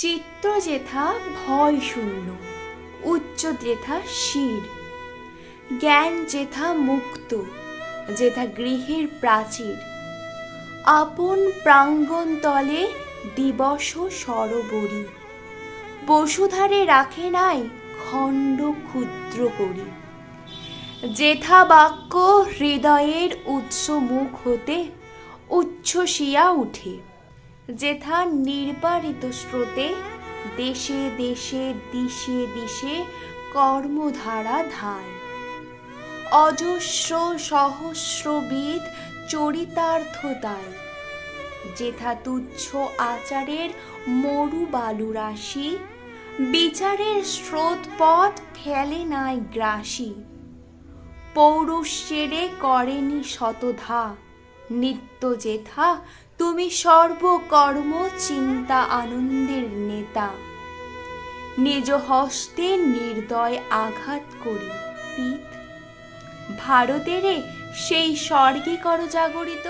চিত্ত যেথা ভয় শূন্য উচ্চ যেথা শির জ্ঞান যেথা মুক্ত, যেথা গৃহের প্রাচীর, আপন প্রাঙ্গণ তলে দিবস সরবরী, বসুধারে রাখে নাই খণ্ড ক্ষুদ্র করি। যেথা বাক্য হৃদয়ের উৎস মুখ হতে উচ্ছ্বসিয়া উঠে যেথা নির্বারিত স্রোতে দেশে দেশে দিশে দিশে কর্মধারা ধায়। অজস্র সহস্রবিদ চরিতার্থতায়। যেথা তুচ্ছ আচারের মরু বালু রাশি, বিচারের স্রোত পথ ফেলে নাই গ্রাসী। পৌরুষেরে করেনি শতধা, নিত্য যেথা তুমি সর্বকর্ম চিন্তা আনন্দের নেতা। নিজ হস্তে নির্দয় আঘাত করি, পিত। ভারতেরে সেই স্বর্গে কর জাগরিত